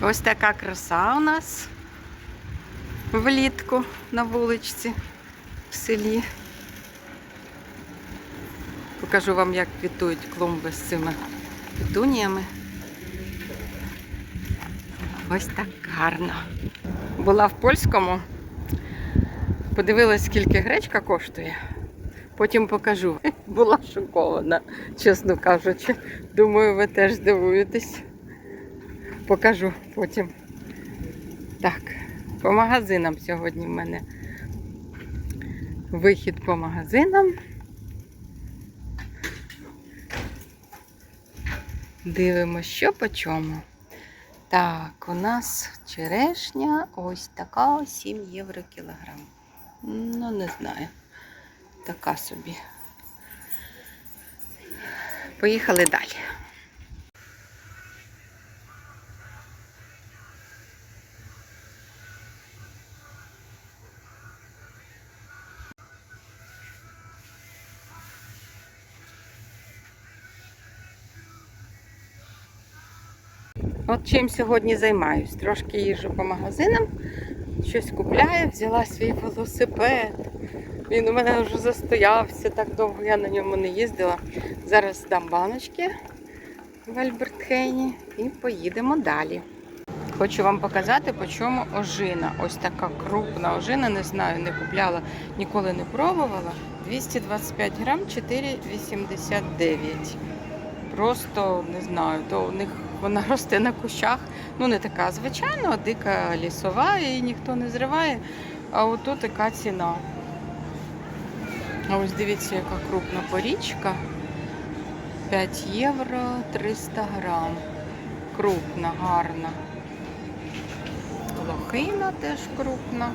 Ось така краса у нас влітку на вуличці в селі. Покажу вам, як квітують клумби з цими петуніями. Ось так гарно. Була в польському, подивилась, скільки гречка коштує. Потім покажу. Була шокована, чесно кажучи. Думаю, ви теж здивуєтесь. Покажу потім. Так, по магазинам сьогодні в мене вихід по магазинам. Дивимося, що по чому. Так, у нас черешня ось така 7 євро кілограм. Ну, не знаю. Така собі. Поїхали далі. От чим сьогодні займаюсь. Трошки їжджу по магазинам, щось купляю, взяла свій велосипед. Він у мене вже застоявся, так довго я на ньому не їздила. Зараз дам баночки в Альбертхейні і поїдемо далі. Хочу вам показати, по чому ожина. Ось така крупна ожина, не знаю, не купляла, ніколи не пробувала. 225 грам 4,89. Просто не знаю, то у них вона росте на кущах. Ну, не така звичайна, дика лісова, її ніхто не зриває. А отут така ціна. А ось дивіться, яка крупна порічка. 5 євро 300 грам. Крупна, гарна. Лохина теж крупна.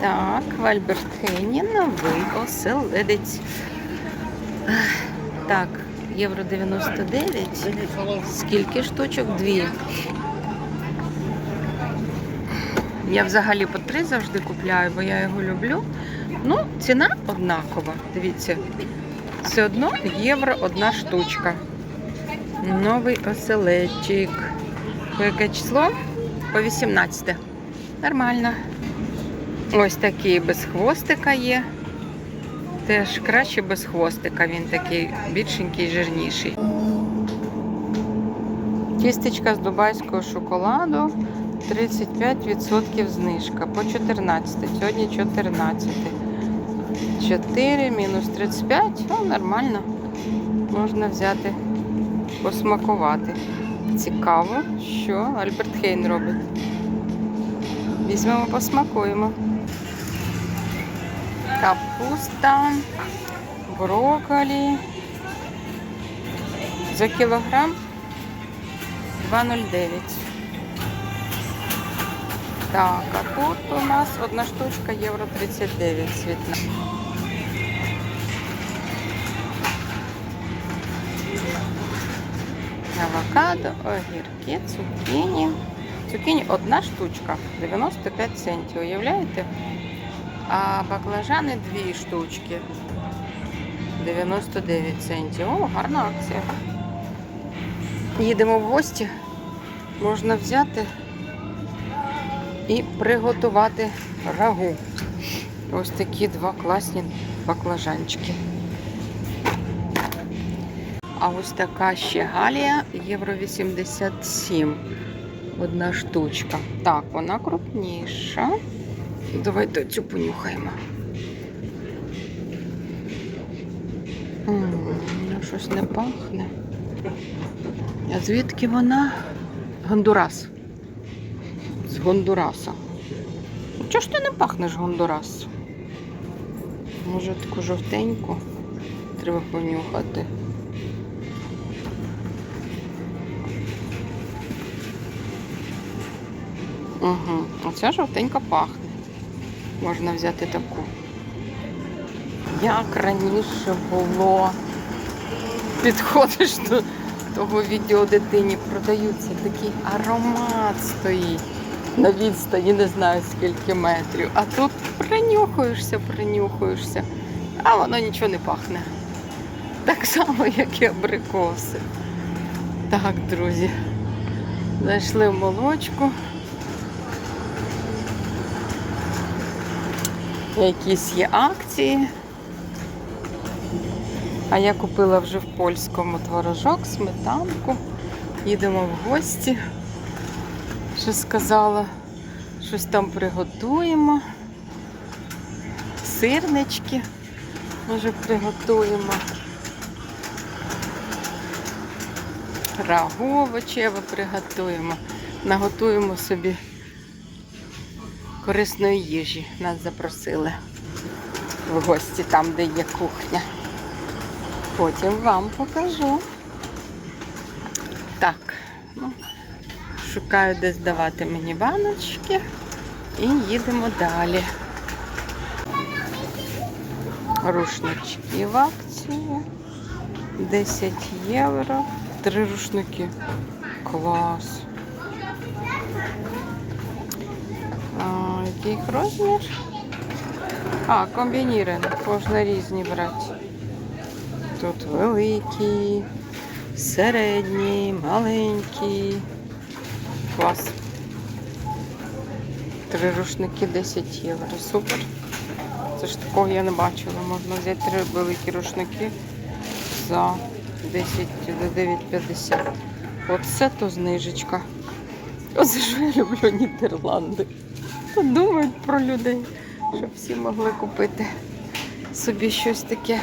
Так, в Альбертхейні новий оселедець. Так, євро 99. Скільки штучок? Дві. Я взагалі по три завжди купляю, бо я його люблю. Ну, ціна однакова. Дивіться. Все одно євро одна штучка. Новий оселедчик. По яке число? По 18. Нормально. Ось такий без хвостика є. Теж краще без хвостика, він такий більшенький, жирніший. Тістечка з дубайського шоколаду 35% знижка по 14. Сьогодні 14. 4 мінус 35. О, нормально. Можна взяти, посмакувати. Цікаво, що Альберт Хейн робить. Візьмемо, посмакуємо. Капуста, брокколі. За кілограм 2,09. Так, а тут у нас одна штучка євро 39 цвітна. Авокадо, огірки, цукіні. Цукіні одна штучка, 95 центів, уявляєте? А баклажани дві штучки. 99 центів. О, гарна акція. Їдемо в гості. Можна взяти і приготувати рагу. Ось такі два класні баклажанчики. А ось така ще галія, євро 87. Одна штучка. Так, вона крупніша. Давайте цю понюхаємо. Ну, щось не пахне. А звідки вона? Гондурас. З Гондураса. Чого ж ти не пахнеш Гондурас? Може таку жовтеньку треба понюхати. Угу. Оця жовтенька пахне. Можна взяти таку. Як раніше було. Підходиш до того відео дитині, продаються такий аромат стоїть на відстані, не знаю скільки метрів. А тут принюхуєшся, принюхуєшся, а воно нічого не пахне. Так само, як і абрикоси. Так, друзі. Зайшли в молочку. Якісь є акції. А я купила вже в польському творожок, сметанку. Їдемо в гості. Що сказала, щось там приготуємо. Сирнички, може, приготуємо. Рагу овочеве приготуємо. Наготуємо собі корисної їжі. Нас запросили в гості там, де є кухня. Потім вам покажу. Так, ну, шукаю, де здавати мені баночки і їдемо далі. Рушнички в акції. 10 євро. Три рушники. Клас. Який розмір? А, комбініровані. Можна різні брати. Тут великі, середні, маленькі. Клас. Три рушники 10 євро. Супер. Це ж такого я не бачила. Можна взяти три великі рушники за 10 до 9,50. Оце то знижечка. Оце ж я люблю Нідерланди. Подумають про людей, щоб всі могли купити собі щось таке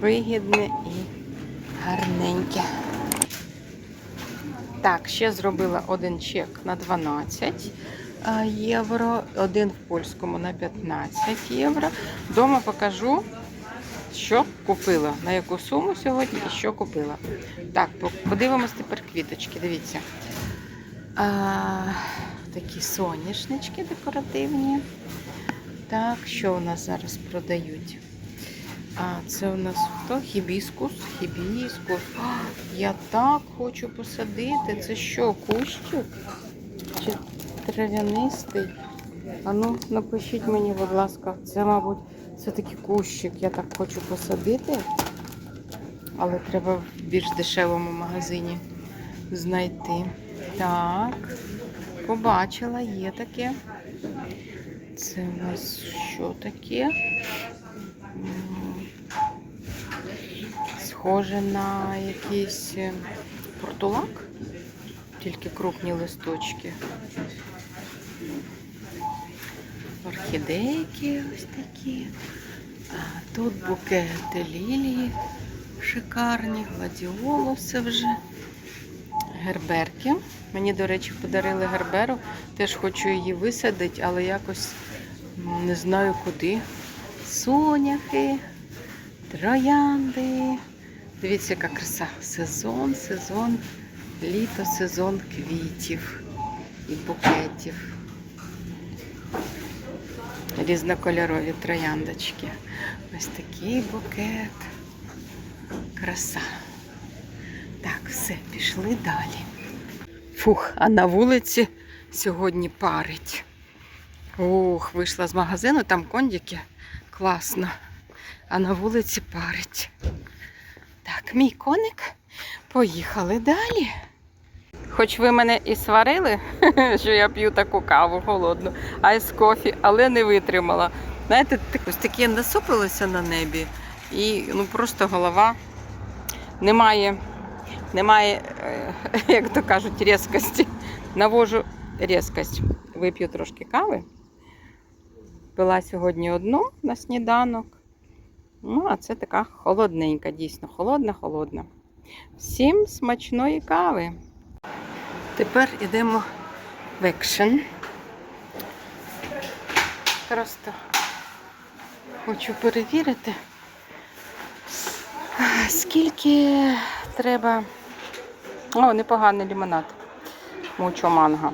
вигідне і гарненьке. Так, ще зробила один чек на 12 е, євро, один в польському на 15 євро. Дома покажу, що купила, на яку суму сьогодні і що купила. Так, подивимось тепер квіточки. Дивіться. Такі соняшнички декоративні. Так, що у нас зараз продають? А, це у нас хто? Хібіскус. Хібіскус. А, я так хочу посадити. Це що, кущик? Чи трав'янистий? А ну, напишіть мені, будь ласка, це, мабуть, все-таки кущик. Я так хочу посадити. Але треба в більш дешевому магазині знайти. Так, побачила, є таке. Це у нас що таке? Схоже на якийсь е, портулак, тільки крупні листочки. Орхідейки ось такі. Тут букети лілії шикарні, гладіолуси вже. Герберки. Мені, до речі, подарили герберу. Теж хочу її висадити, але якось не знаю куди. Соняхи, троянди. Дивіться, яка краса. Сезон, сезон, літо, сезон квітів і букетів. Різнокольорові трояндочки. Ось такий букет. Краса. Так, все, пішли далі. Фух, а на вулиці сьогодні парить. Ух, вийшла з магазину, там кондики. Класно. А на вулиці парить. Так, мій коник. Поїхали далі. Хоч ви мене і сварили, що я п'ю таку каву холодну, айс кофі, але не витримала. Знаєте, ось таке насупилося на небі, і ну просто голова немає, немає, е, як то кажуть, різкості. Навожу різкость. Вип'ю трошки кави. Пила сьогодні одну на сніданок. Ну, а це така холодненька, дійсно, холодна, холодна. Всім смачної кави. Тепер йдемо в екшен. Просто хочу перевірити, скільки треба. О, непоганий лимонад. Мучо манго.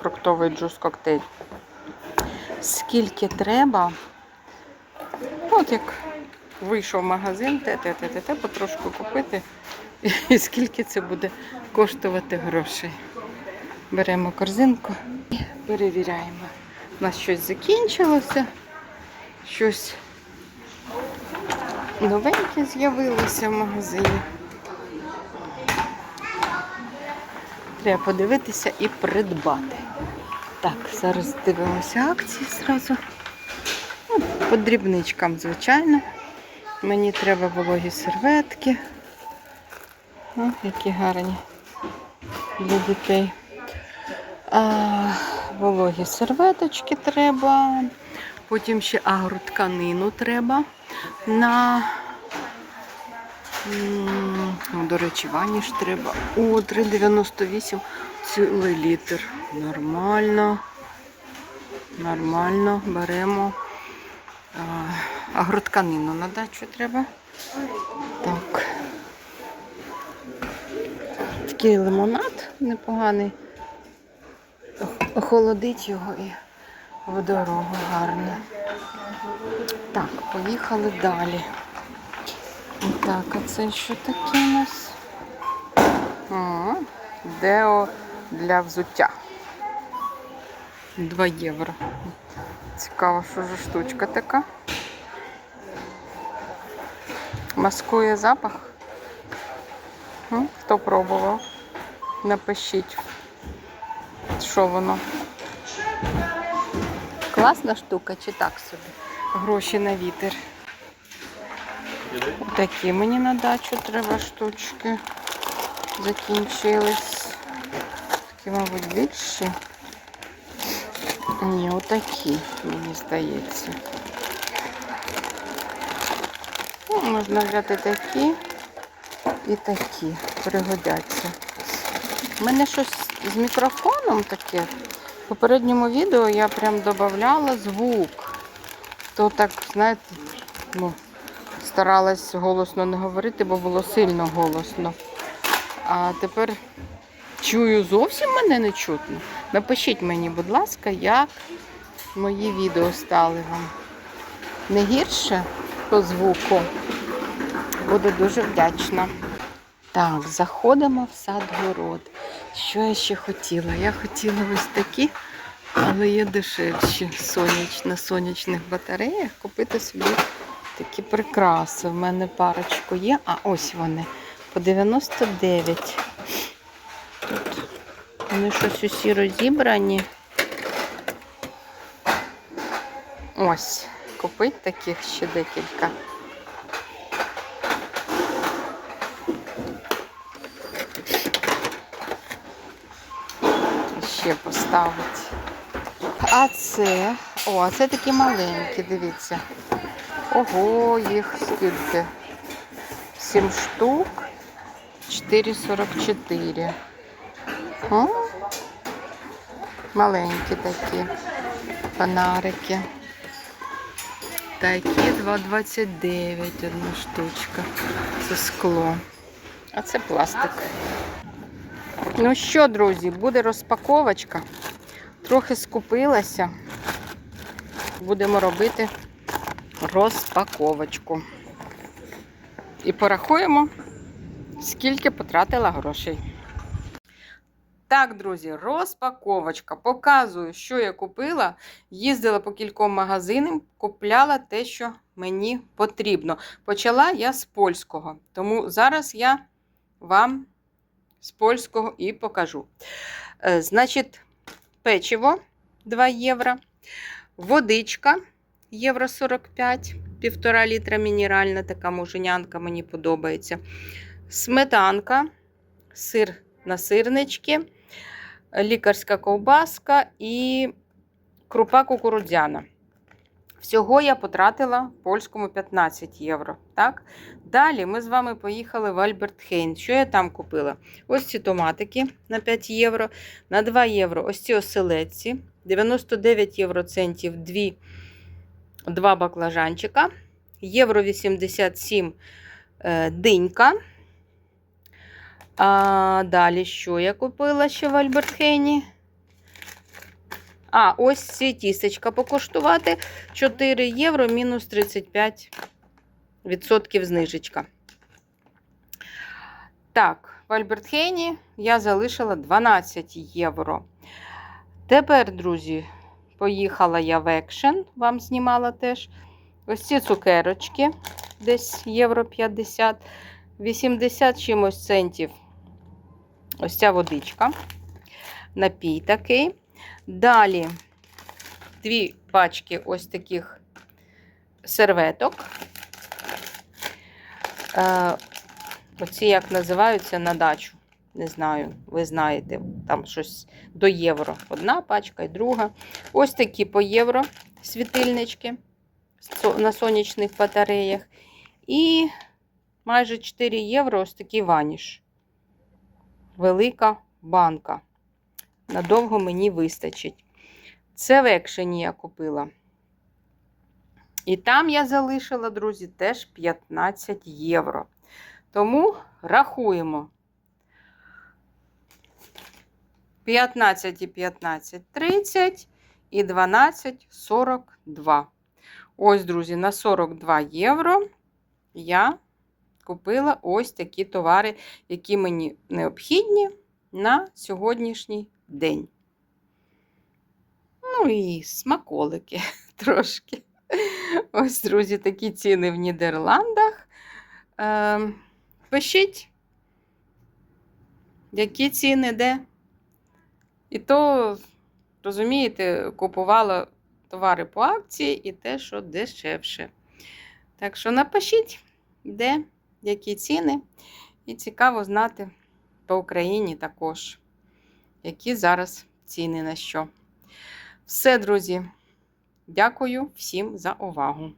Фруктовий джус коктейль. Скільки треба. От як вийшов в магазин, те-те-те-те, потрошку купити. І скільки це буде коштувати грошей. Беремо корзинку і перевіряємо. У нас щось закінчилося, щось новеньке з'явилося в магазині. Треба подивитися і придбати. Так, зараз дивимося акції зразу. Ну, по дрібничкам, звичайно. Мені треба вологі серветки. О, які гарні для дітей. А, вологі серветочки треба. Потім ще агротканину треба на, ну, до речі, ваніш треба. О, 3,98 цілий літр. Нормально. Нормально. Беремо. А, агротканину на дачу треба. Так. Такий лимонад непоганий. Охолодить його і в дорогу гарно. Так, поїхали далі. Так, а це що таке у нас? А, Део для взуття. 2 євро. Цікаво, що за штучка така. Маскує запах. Хто пробував? Напишіть, що воно. Класна штука чи так собі? Гроші на вітер. Такі мені на дачу треба штучки. Закінчились. Такі, мабуть, більші. Ні, отакі, мені здається. Ну, можна взяти такі і такі. Пригодяться. У мене щось з мікрофоном таке. В попередньому відео я прям додавала звук. То так, знаєте, ну, старалась голосно не говорити, бо було сильно голосно. А тепер чую, зовсім мене не чутно. Напишіть мені, будь ласка, як мої відео стали вам. Не гірше по звуку. Буду дуже вдячна. Так, заходимо в сад-город. Що я ще хотіла? Я хотіла ось такі, але є дешевші соняч, на сонячних батареях купити собі такі прикраси. У мене парочку є, а ось вони по 99. Тут вони щось усі розібрані. Ось, купить таких ще декілька. Ще поставить. А це, о, а це такі маленькі, дивіться. Ого, їх скільки? 7 штук. 4,44. О, маленькі такі фонарики. Такі 2,29 одна штучка. Це скло. А це пластик. Ну що, друзі, буде розпаковочка. Трохи скупилася. Будемо робити розпаковочку. І порахуємо, скільки потратила грошей. Так, друзі, розпаковочка. Показую, що я купила. Їздила по кільком магазинам, купляла те, що мені потрібно. Почала я з польського. Тому зараз я вам з польського і покажу. Е, Значить, печиво 2 євро, водичка євро 45, півтора літра мінеральна, така муженянка, мені подобається. Сметанка, сир на сирнички, лікарська ковбаска і крупа кукурудзяна. Всього я потратила польському 15 євро. Так? Далі ми з вами поїхали в Альберт Хейн. Що я там купила? Ось ці томатики на 5 євро, на 2 євро ось ці оселедці, 99 євроцентів 2, 2 баклажанчика, євро 87 е, динька. А далі що я купила ще в Альберт Хейні? А, ось ці тістечка покуштувати. 4 євро мінус 35 відсотків знижечка. Так, в Альбертхейні я залишила 12 євро. Тепер, друзі, поїхала я в екшен, вам знімала теж. Ось ці цукерочки, десь євро 50, 80 чимось центів Ось ця водичка. Напій такий. Далі дві пачки ось таких серветок. Е, оці як називаються на дачу. Не знаю, ви знаєте, там щось до євро. Одна пачка і друга. Ось такі по євро світильнички на сонячних батареях. І майже 4 євро ось такий ваніш. Велика банка. Надовго мені вистачить. Це в екшені я купила. І там я залишила, друзі, теж 15 євро. Тому рахуємо. 15 і 15 30 і 12 42. Ось, друзі, на 42 євро я купила ось такі товари, які мені необхідні на сьогоднішній день. Ну і смаколики трошки. Ось, друзі, такі ціни в Нідерландах. Ем, пишіть, які ціни де. І то, розумієте, купувала товари по акції і те, що дешевше. Так що напишіть, де, які ціни. І цікаво знати по Україні також, які зараз ціни на що. Все, друзі. Дякую всім за увагу.